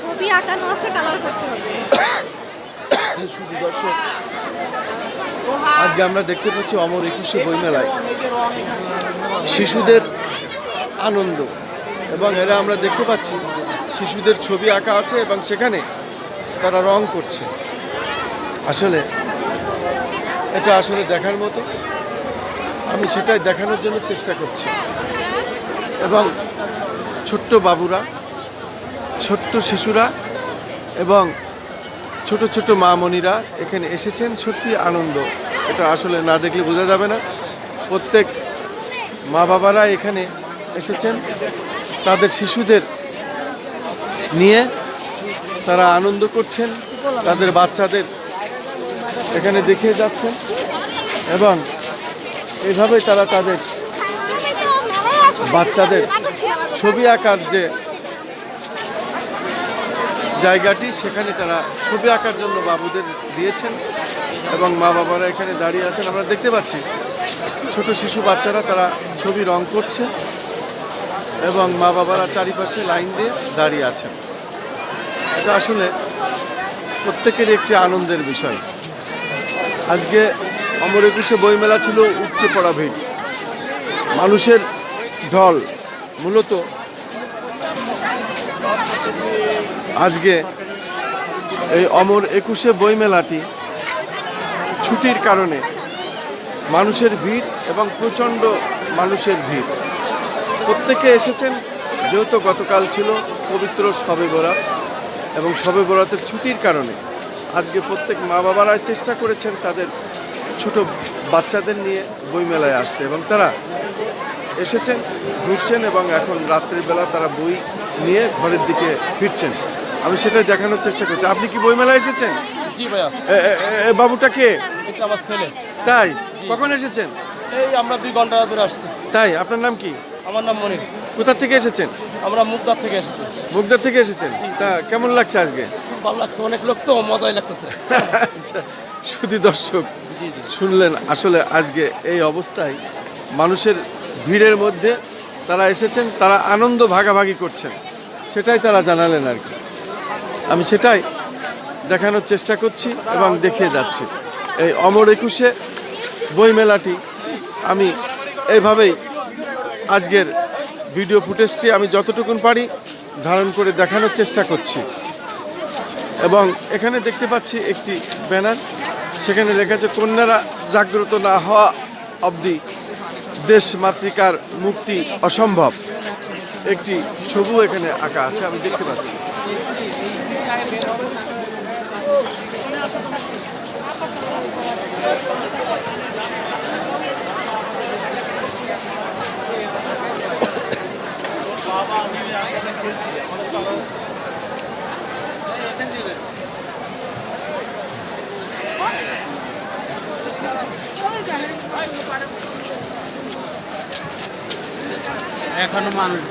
ছবি আঁকানো আছে কালার করতে হবে। দর্শক আজকে আমরা দেখতে পাচ্ছি অমর একুশে বইমেলায় শিশুদের আনন্দ এবং এরা আমরা দেখতে পাচ্ছি শিশুদের ছবি আঁকা আছে এবং সেখানে তারা রং করছে। আসলে এটা আসলে দেখার মতো। আমি সেটাই দেখানোর জন্য চেষ্টা করছি। এবং ছোট্ট বাবুরা ছোট্ট শিশুরা এবং ছোট ছোট মা মনিরা এখানে এসেছেন, সত্যি আনন্দ। এটা আসলে না দেখলে বোঝা যাবে না। প্রত্যেক মা বাবারা এখানে এসেছেন। তাদের শিশুদের নিয়ে তারা আনন্দ করছেন। তাদের বাচ্চাদের এখানে দেখে যাচ্ছেন। এবং এইভাবে তারা তাদের বাচ্চাদের ছবি আঁকার যে জায়গাটি সেখানে তারা ছবি আঁকার জন্য বাবুদের দিয়েছেন এবং মা বাবারা এখানে দাঁড়িয়ে আছেন। আমরা দেখতে পাচ্ছি ছোট শিশু বাচ্চারা তারা ছবি রং করছে এবং মা বাবারা চারিপাশে লাইন দিয়ে দাঁড়িয়ে আছেন। এটা আসলে প্রত্যেকের একটি আনন্দের বিষয়। আজকে অমর একুশে বইমেলা ছিল উপচে পড়া ভিড়। মানুষের ঢল মূলত আজকে এই অমর একুশে বইমেলাটি ছুটির কারণে মানুষের ভিড় এবং প্রচণ্ড মানুষের ভিড়। প্রত্যেকে এসেছেন, যেহেতু গতকাল ছিল পবিত্র শবে বরাত এবং শবে বরাতের ছুটির কারণে। আজকে প্রত্যেক মা বাবারা চেষ্টা করেছেন তাদের ছোট বাচ্চাদের নিয়ে বইমেলায় আসতে এবং তারা এসেছেন, ঘুরছেন এবং এখন রাত্রিবেলা তারা বই নিয়ে ঘরের দিকে ফিরছেন। আমি সেটাই দেখানোর চেষ্টা করছি। আপনি কি বইমেলায় এসেছেন? জি ভাইয়া। বাবুটা কে? এটা আমার ছেলে। তাই? কখন এসেছেন? এই আমরা দুই ঘণ্টা ধরে আসছি। তাই? আপনার নাম কি? আমার নাম মনির। কোথা থেকে এসেছেন? আমরা মুগদার থেকে এসেছি। মুগদা থেকে এসেছেন? তা কেমন লাগছে আজকে? খুব ভালো লাগছে। অনেক লোক তো মজাই লাগতেছে। আচ্ছা শুধু দর্শক শুনলেন আসলে আজকে এই অবস্থায় মানুষের ভিড়ের মধ্যে তারা এসেছেন তারা আনন্দ ভাগাভাগি করছেন সেটাই তারা জানালেন আর কি। আমি সেটাই দেখানোর চেষ্টা করছি এবং দেখিয়ে যাচ্ছি। এই অমর একুশে বইমেলাটি আমি এইভাবেই আজকের ভিডিও ফুটেজটি আমি যতটুকুন পারি ধারণ করে দেখানোর চেষ্টা করছি। এবং এখানে দেখতে পাচ্ছি একটি ব্যানার, সেখানে লেখা আছে, কন্যারা জাগ্রত না হওয়া অবধি দেশ মাতৃকার মুক্তি অসম্ভব। একটি ছবিও এখানে আঁকা আছে, আমি দেখতে পাচ্ছি। এখনও মানুষ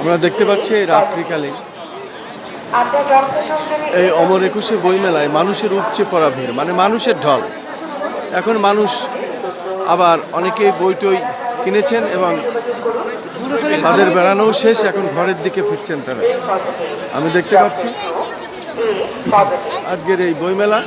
আমরা দেখতে পাচ্ছি রাত্রিকালে এই অমর একুশে বইমেলায় মানুষের উপচে পড়া ভিড় মানে মানুষের ঢল। এখন মানুষ আবার অনেকেই বই টই কিনেছেন এবং তাদের বেড়ানোও শেষ, এখন ঘরের দিকে ফিরছেন তারা। আমি দেখতে পাচ্ছি। আজকের এই বইমেলা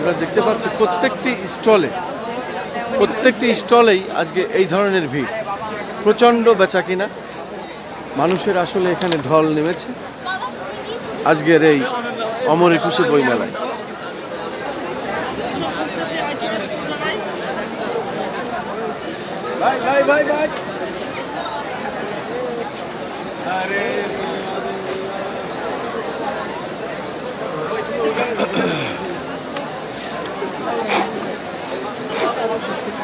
আমরা দেখতে পাচ্ছি প্রত্যেকটি স্টলে, প্রত্যেকটি স্টলেই আজকে এই ধরনের ভিড়। প্রচণ্ড বেচা কিনা মানুষের আসলে এখানে ঢল নেমেছে। আজকের এই অমর একুশে বই মেলায় ভাই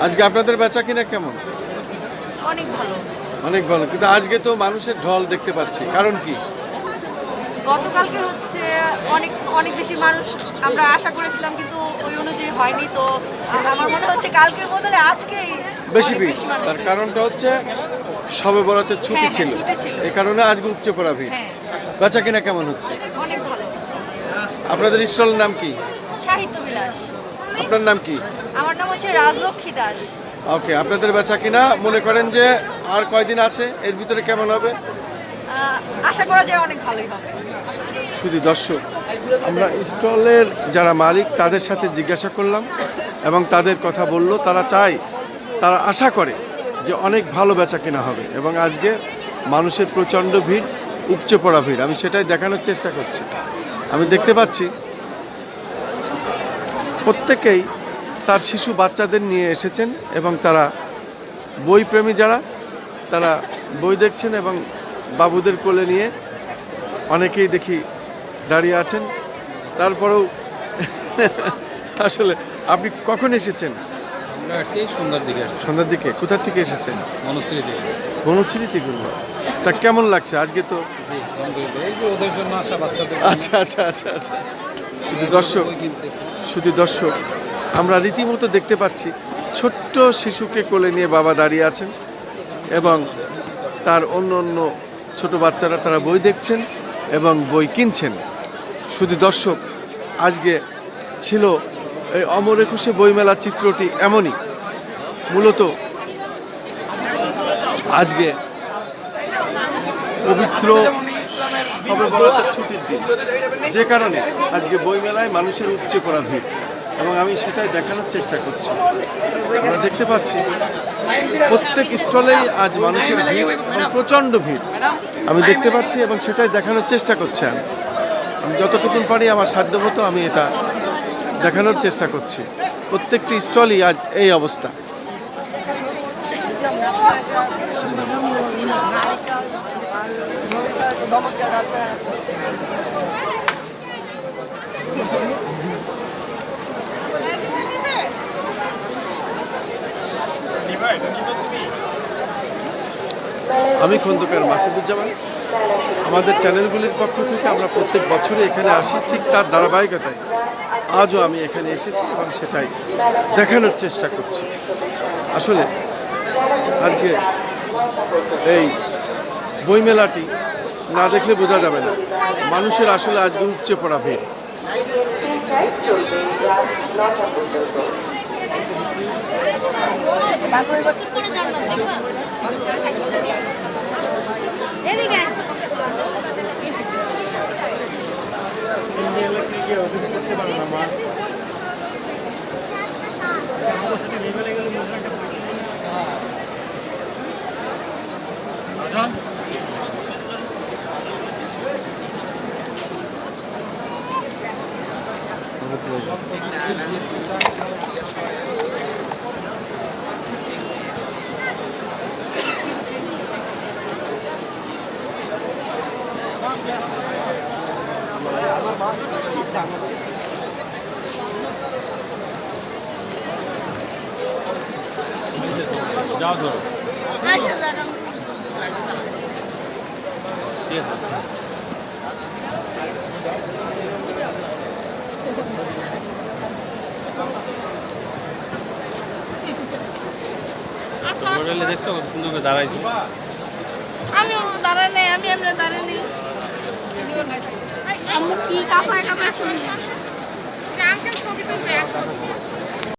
আজকে আপনাদের বেচা কিনা কেমন? অনেক ভালো। অনেক ভালো। কিন্তু আজকে তো মানুষের ঢল দেখতে পাচ্ছি। কারণ কি? গতকালকে হচ্ছে অনেক অনেক বেশি মানুষ আমরা আশা করেছিলাম কিন্তু ওই অনুযায়ী হয়নি। তো আমার মনে হচ্ছে কালকের বদলে আজকেই বেশি ভিড়। তার কারণটা হচ্ছে সবে বরাতের ছুটি হ্যাঁ, হ্যাঁ, ছিল। এই কারণে আজকে উপচে পড়া ভিড়। হ্যাঁ। বেচা কিনা কেমন হচ্ছে? অনেক ভালো। আপনাদের স্টলের নাম কি? আপনার নাম কি? আমার নাম হচ্ছে রাজলক্ষ্মী দাস। ওকে আপনাদের বেচা কিনা মনে করেন যে আর কয়দিন আছে? এর ভিতরে কেমন হবে? আশা করা যায় অনেক ভালোই হবে। শুধু দর্শক আমরা স্টলের যারা মালিক তাদের সাথে জিজ্ঞাসা করলাম এবং তাদের কথা বলল। তারা চায় তারা আশা করে যে অনেক ভালো বেচা কেনা হবে এবং আজকে মানুষের প্রচণ্ড ভিড় উপচে পড়া ভিড়। আমি সেটাই দেখানোর চেষ্টা করছি। আমি দেখতে পাচ্ছি প্রত্যেকেই তার শিশু বাচ্চাদের নিয়ে এসেছেন এবং তারা বইপ্রেমী যারা তারা বই দেখছেন এবং বাবুদের কোলে নিয়ে অনেকেই দেখি দাঁড়িয়ে আছেন। তারপরেও আসলে আপনি কখন এসেছেন? আমরা আসছি সুন্দর দিকে সন্ধ্যার দিকে কোথার থেকে এসেছেন? মনশ্রী থেকে। তা কেমন লাগছে আজকে তো? ওদের জন্য আসা বাচ্চাদের আচ্ছা আচ্ছা আচ্ছা আচ্ছা। শুধু দর্শক। বই শুধু দর্শক, আমরা রীতিমতো দেখতে পাচ্ছি ছোট্ট শিশুকে কোলে নিয়ে বাবা দাঁড়িয়ে আছেন এবং তার অন্য অন্য ছোটো বাচ্চারা তারা বই দেখছেন এবং বই কিনছেন। শুধু দর্শক, আজকে ছিল এই অমর একুশে বইমেলার চিত্রটি এমনই। মূলত আজকে পবিত্র সবে বরাতের ছুটির দিন। যে কারণে আজকে বইমেলায় মানুষের উপচে পড়া ভিড় এবং আমি সেটাই দেখানোর চেষ্টা করছি। আমরা দেখতে পাচ্ছি প্রত্যেক স্টলেই আজ মানুষের ভিড় প্রচণ্ড ভিড়। আমি দেখতে পাচ্ছি এবং সেটাই দেখানোর চেষ্টা করছি আমি। আমি যতটুকু পারি আমার সাধ্যমতো আমি এটা দেখানোর চেষ্টা করছি। প্রত্যেকটি স্টলই আজ এই অবস্থা। আমি খন্দকার মাসুদুজ্জামান। আমাদের চ্যানেলগুলির পক্ষ থেকে আমরা প্রত্যেক বছরই এখানে আসি, ঠিক তার ধারাবাহিকতায়। আজও আমি এখানে এসেছি এবং সেটাই দেখানোর চেষ্টা করছি। আসলে আজকে এই বইমেলাটি না দেখলে বোঝা যাবে না। মানুষের আসলে আজকে উপচে পড়া ভিড়। এদিকে যাও ধরো দেখছ সুন্দর করে দাঁড়াইছে। আমি দাঁড়ানে আমি এমনি দাঁড়ানি আমি কি কাপড় কাপড় শুনি আঙ্কেল ছবি তুলবে আসো